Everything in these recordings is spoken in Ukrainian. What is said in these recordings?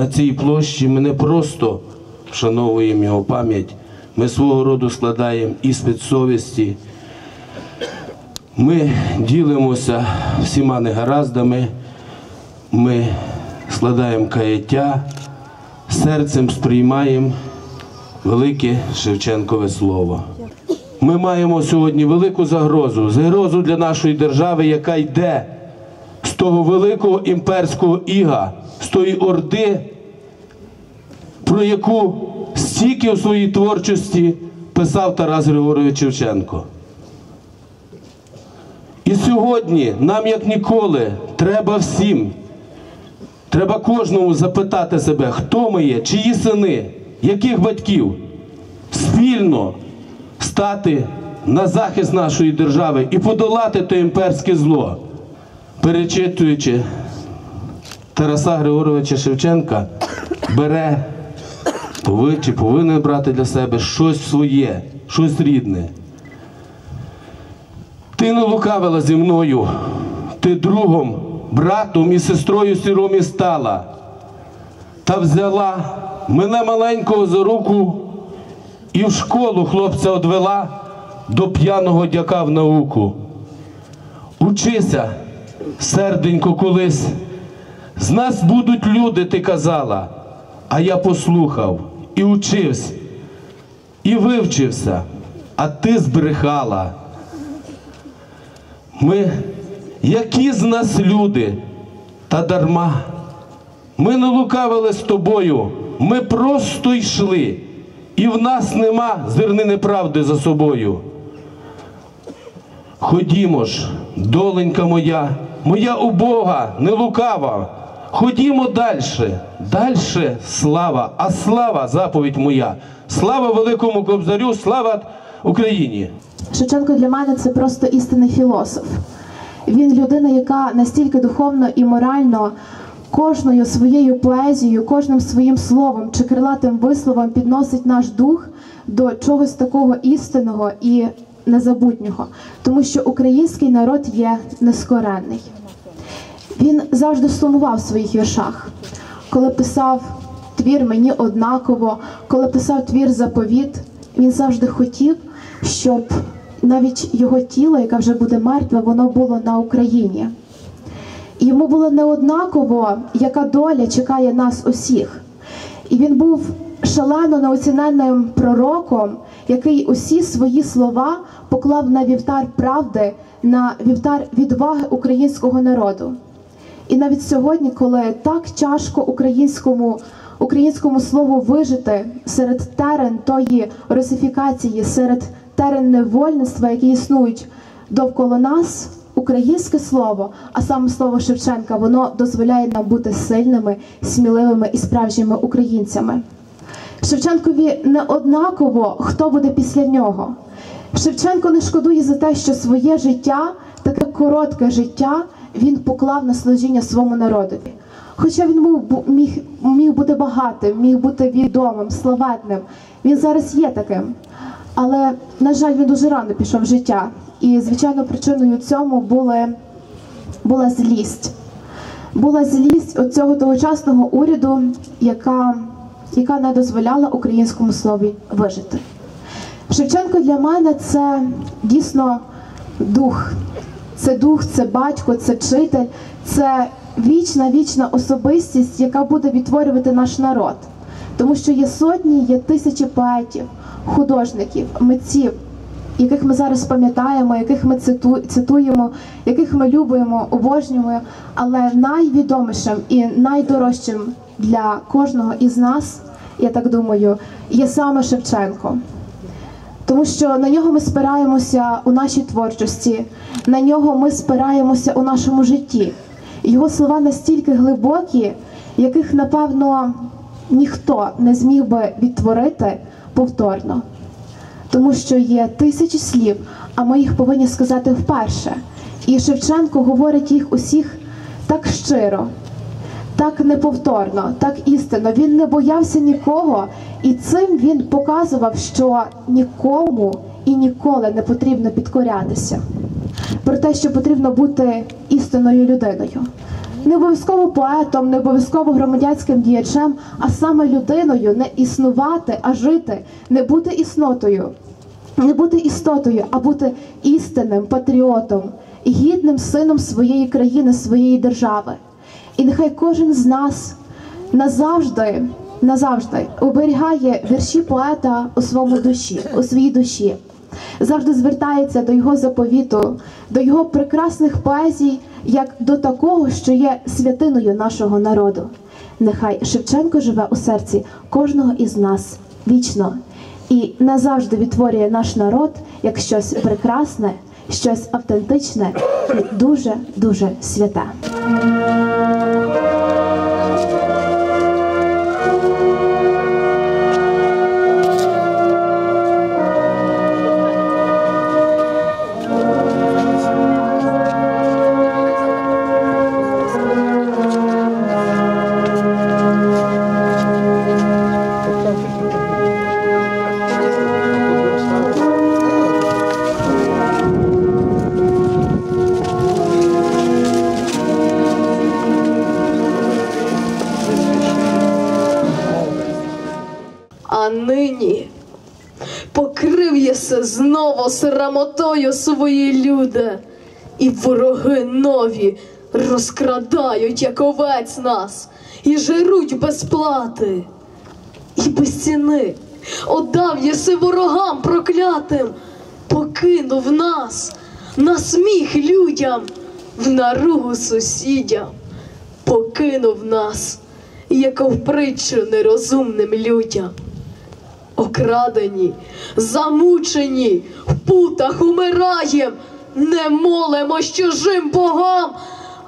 на цій площі ми не просто вшановуємо його пам'ять, ми свого роду складаємо іспит совісті. Ми ділимося всіма негараздами, ми складаємо каяття, серцем сприймаємо велике Шевченкове слово. Ми маємо сьогодні велику загрозу, загрозу для нашої держави, яка йде з того великого імперського іга, з тої орди, про яку стільки у своїй творчості писав Тарас Григорович Шевченко. І сьогодні нам, як ніколи, треба всім, треба кожному запитати себе, хто ми є, чиї сини, яких батьків, спільно стати на захист нашої держави і подолати те імперське зло, перечитуючи Тараса Григоровича Шевченка, бере чи повинен брати для себе щось своє, щось рідне. Ти не лукавила зі мною, ти другом, братом і сестрою сіромі стала, та взяла мене маленького за руку і в школу хлопця одвела до п'яного дяка в науку. Учися, серденько, колись, з нас будуть люди, ти казала, а я послухав і учився, і вивчився, а ти збрехала. Ми, які з нас люди, та дарма. Ми не лукавили з тобою, ми просто йшли, і в нас нема зернини правди за собою. Ходімо ж, доленька моя, моя убога, не лукава. Ходімо далі, далі слава, а слава заповідь моя. Слава великому кобзарю, слава Україні. Шевченко для мене це просто істинний філософ. Він людина, яка настільки духовно і морально кожною своєю поезією, кожним своїм словом чи крилатим висловом підносить наш дух до чогось такого істинного і незабутнього, тому що український народ є нескоренний. Він завжди сумував в своїх віршах, коли писав твір мені однаково, коли писав твір заповіт, він завжди хотів, щоб навіть його тіло, яке вже буде мертве, воно було на Україні. Йому було неоднаково, яка доля чекає нас усіх. І він був шалено неоціненним пророком, який усі свої слова поклав на вівтар правди, на вівтар відваги українського народу. І навіть сьогодні, коли так тяжко українському, українському слову вижити серед терен тої русифікації, серед терен невольництва, які існують довкола нас, українське слово, а саме слово Шевченка, воно дозволяє нам бути сильними, сміливими і справжніми українцями. Шевченкові не однаково, хто буде після нього. Шевченко не шкодує за те, що своє життя, таке коротке життя, він поклав на своєму народові. Хоча він мог, бу- міг, міг бути багатим, міг бути відомим, славетним, він зараз є таким. Але, на жаль, він дуже рано пішов в життя. І, звичайно, причиною цьому були, була злість. Була злість цього тогочасного уряду, яка, яка не дозволяла українському слові вижити. Шевченко для мене це дійсно дух. Це дух, це батько, це вчитель, це вічна, вічна особистість, яка буде відтворювати наш народ. Тому що є сотні, є тисячі поетів, художників, митців, яких ми зараз пам'ятаємо, яких ми цитуємо, яких ми любимо, обожнюємо. Але найвідомішим і найдорожчим для кожного із нас, я так думаю, є саме Шевченко. Тому що на нього ми спираємося у нашій творчості, на нього ми спираємося у нашому житті. Його слова настільки глибокі, яких, напевно, ніхто не зміг би відтворити повторно. Тому що є тисячі слів, а ми їх повинні сказати вперше. І Шевченко говорить їх усіх так щиро, так неповторно, так істинно. Він не боявся нікого, і цим він показував, що нікому і ніколи не потрібно підкорятися. Про те, що потрібно бути істинною людиною. Не обов'язково поетом, не обов'язково громадянським діячем, а саме людиною не існувати, а жити, не бути існотою, не бути істотою, а бути істинним патріотом, гідним сином своєї країни, своєї держави. І нехай кожен з нас назавжди, назавжди оберігає вірші поета у своєму душі, у своїй душі, завжди звертається до його заповіту, до його прекрасних поезій, як до такого, що є святиною нашого народу. Нехай Шевченко живе у серці кожного із нас вічно і назавжди відтворює наш народ як щось прекрасне, щось автентичне і дуже дуже святе. А нині покрив єси знову срамотою свої люди, і вороги нові розкрадають, як овець нас, і жируть без плати, і без ціни. Отдав єси ворогам проклятим, покинув нас на сміх людям, в наругу сусідям, покинув нас, як в притчу нерозумним людям окрадені, замучені, в путах умираєм, не молимо чужим богам,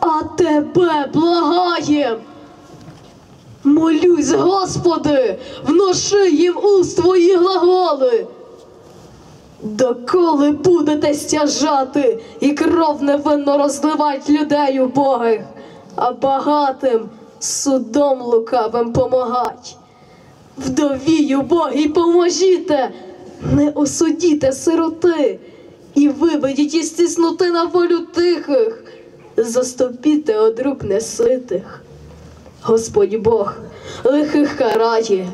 а тебе благаєм. Молюсь, Господи, вноши їм уст твої глаголи. Доколи будете стяжати і кров невинно розливать людей убогих, а багатим судом лукавим помагать. Вдовію Богі поможіте, не осудіте сироти і виведіть із тісноти на волю тихих, заступіте од рук неситих. Господь Бог лихих карає,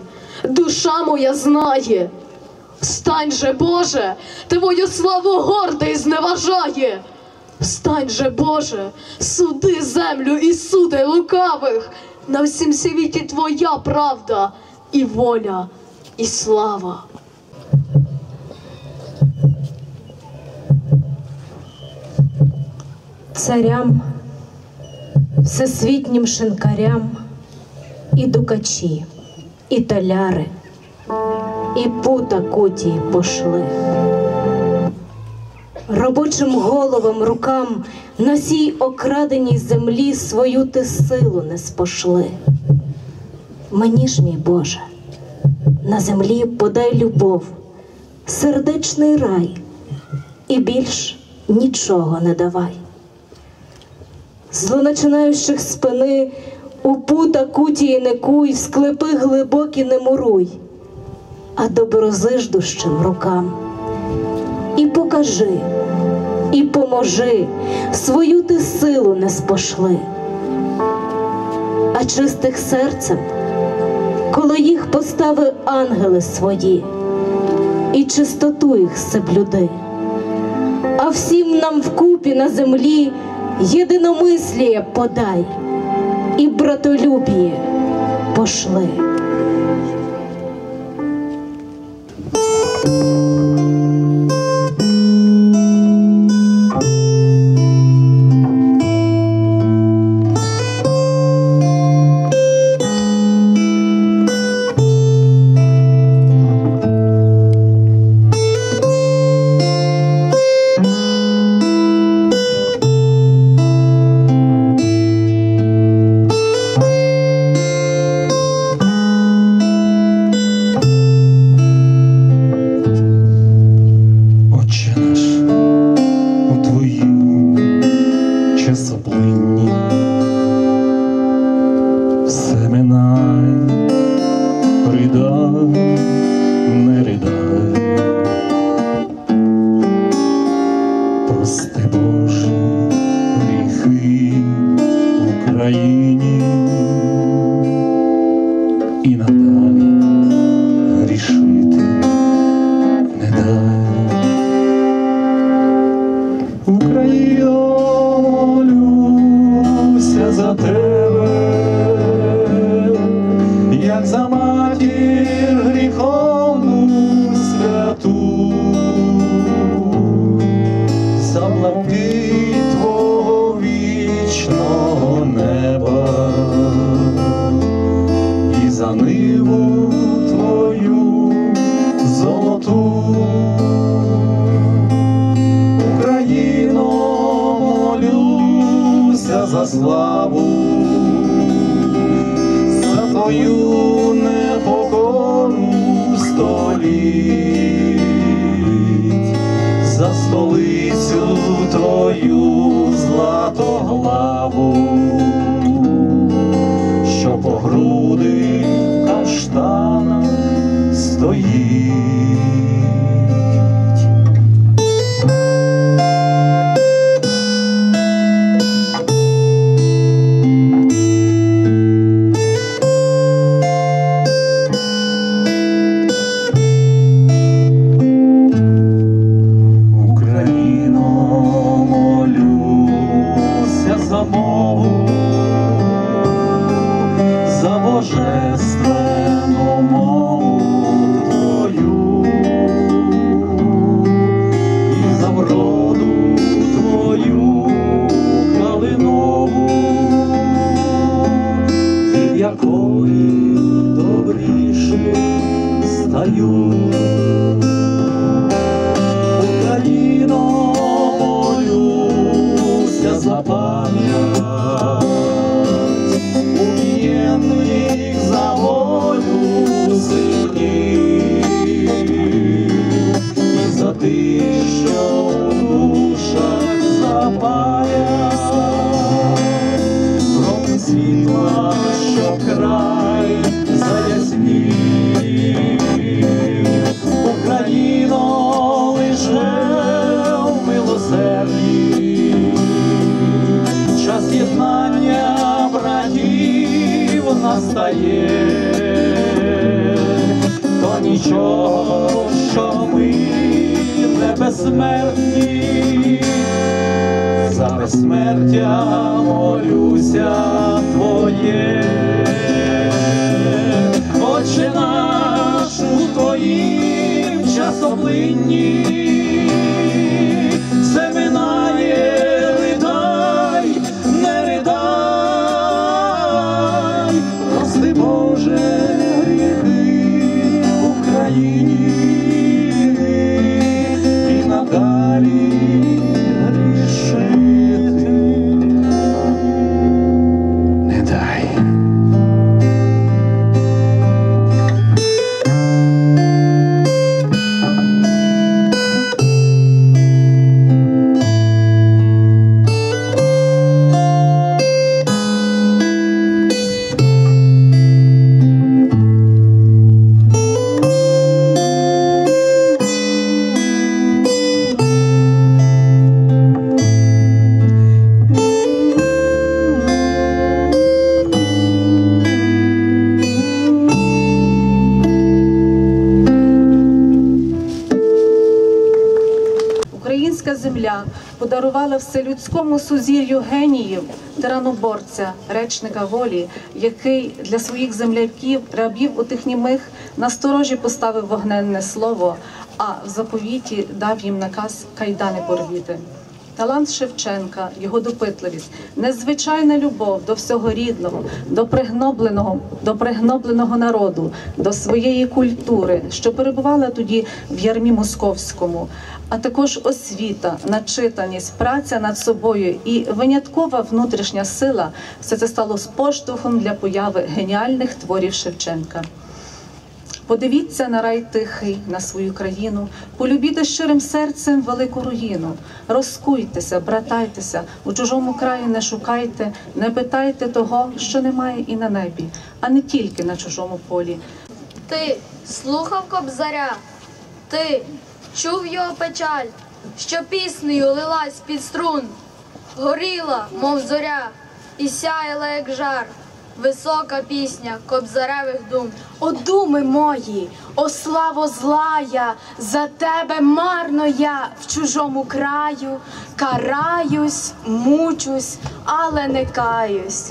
душа моя знає. Встань же, Боже, Твою славу гордий зневажає. Встань же, Боже, суди землю і суди лукавих, на всім світі Твоя правда і воля, і слава. царям, всесвітнім шинкарям, і дукачі, і толяри, і пута кутії пошли. Робочим головам рукам на сій окраденій землі свою ти силу не спошли. Мені ж, мій Боже, на землі подай любов, сердечний рай, і більш нічого не давай. Злоначинаючих спини у пута кутії не куй, склепи глибокі не муруй, а доброзиждущим рукам. І покажи, і поможи, свою ти силу не спошли, а чистих серцем, коло їх постави ангели свої, і чистоту їх соблюди. А всім нам вкупі на землі єдиномисліє подай і братолюбіє пошли. Часоплинні, все подарувала вселюдському сузір'ю геніїв, тираноборця, речника волі, який для своїх земляків, рабів у тих німих насторожі поставив вогненне слово, а в заповіті дав їм наказ кайдани порвіти. Талант Шевченка, його допитливість, незвичайна любов до всього рідного, до пригнобленого, до пригнобленого народу, до своєї культури, що перебувала тоді в ярмі московському, а також освіта, начитаність, праця над собою і виняткова внутрішня сила все це стало поштовхом для появи геніальних творів Шевченка. Подивіться на рай тихий, на свою країну, полюбіте щирим серцем велику руїну. Розкуйтеся, братайтеся, у чужому краї не шукайте, не питайте того, що немає і на небі, а не тільки на чужому полі. Ти слухав кобзаря, ти чув його печаль, що піснею лилась під струн, горіла, мов зоря, і сяяла, як жар. Висока пісня кобзаревих дум. О, думи мої, о славо злая, за тебе марно я в чужому краю, караюсь, мучусь, але не каюсь.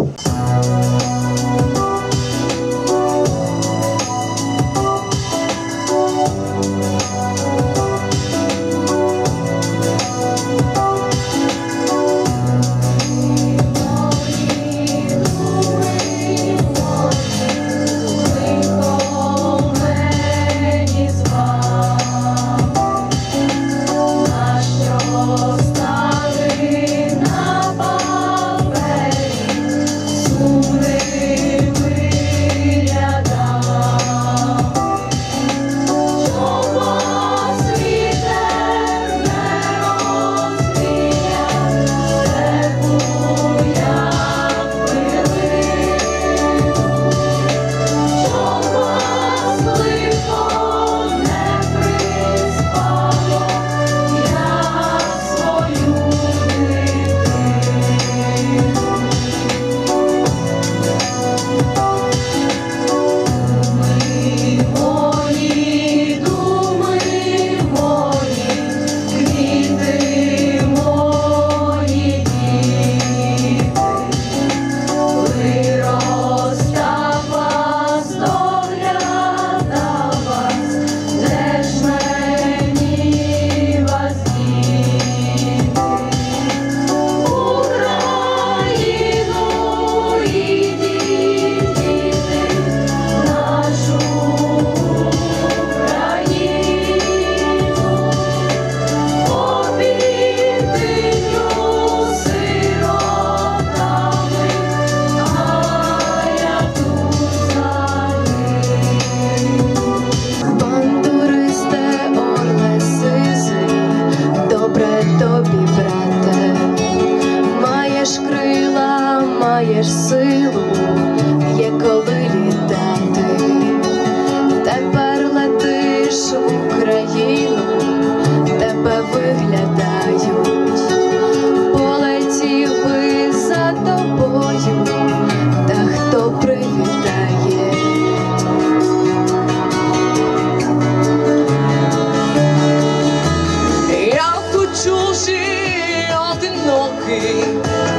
Одинокий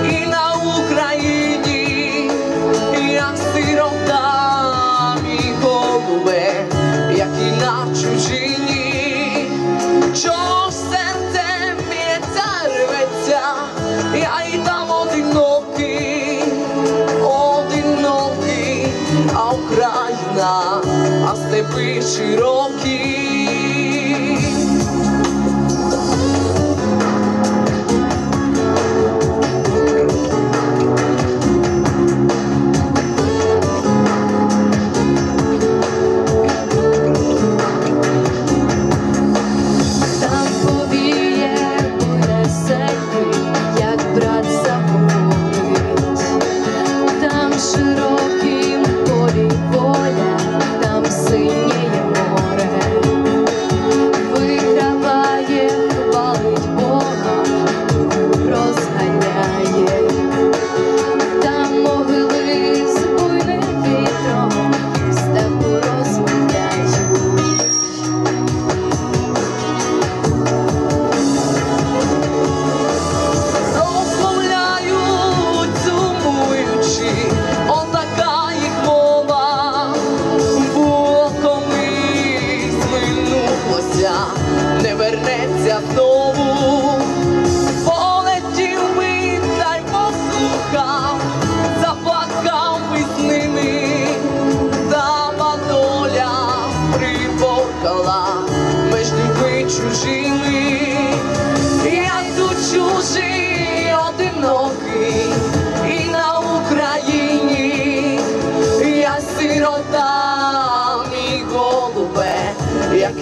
і на Україні, як сирота мій голубе, як і на чужині, ж серце б'ється, рветься, я і там одинокий, одинокий, а Україна, а степи широкі.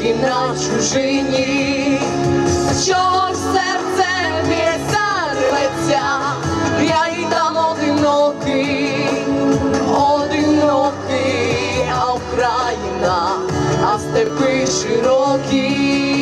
І на чужині. Чого серце б'ється, рветься, я і там одинокий, одинокий, а Україна, а степи широкі.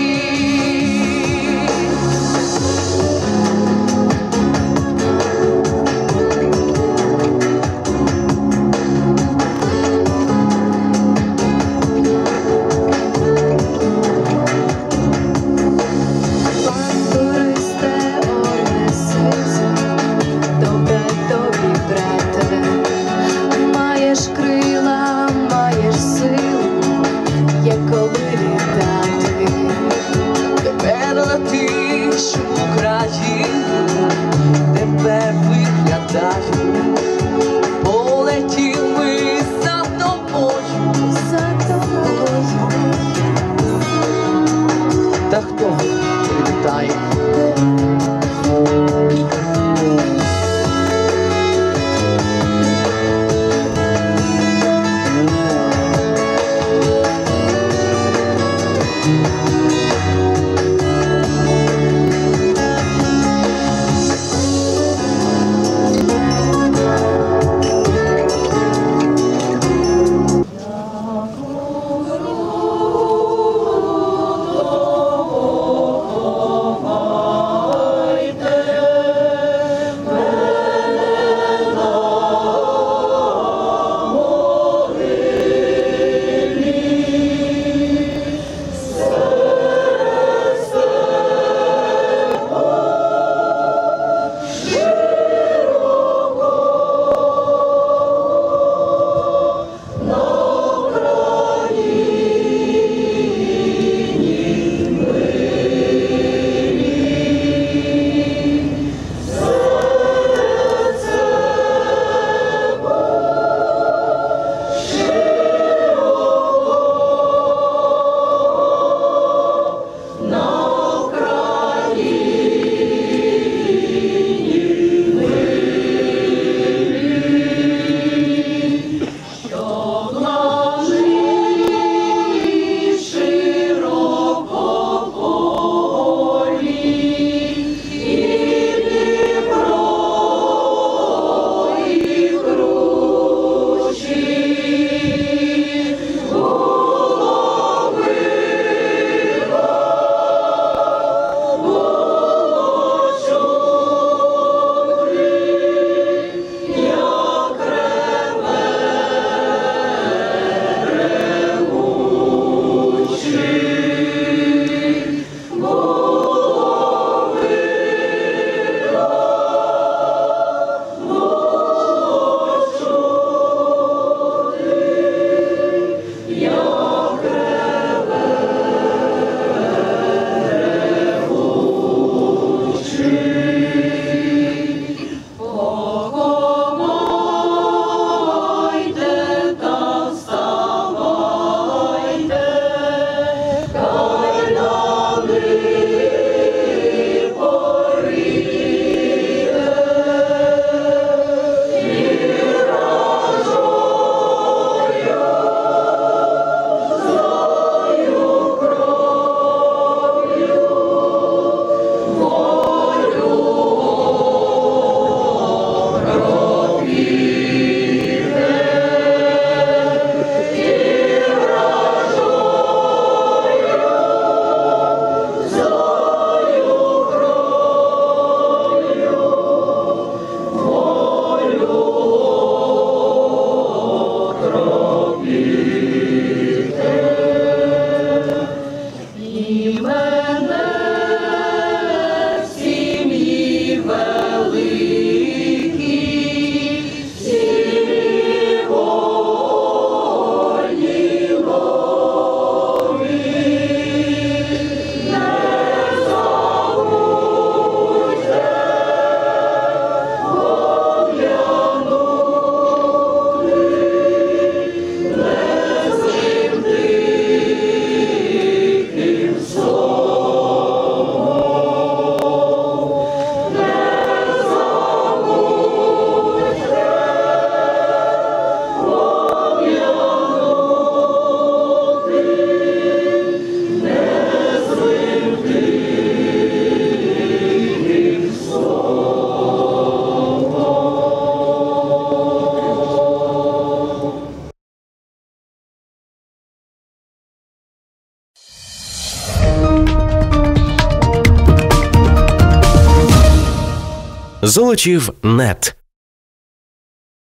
Золочів нет.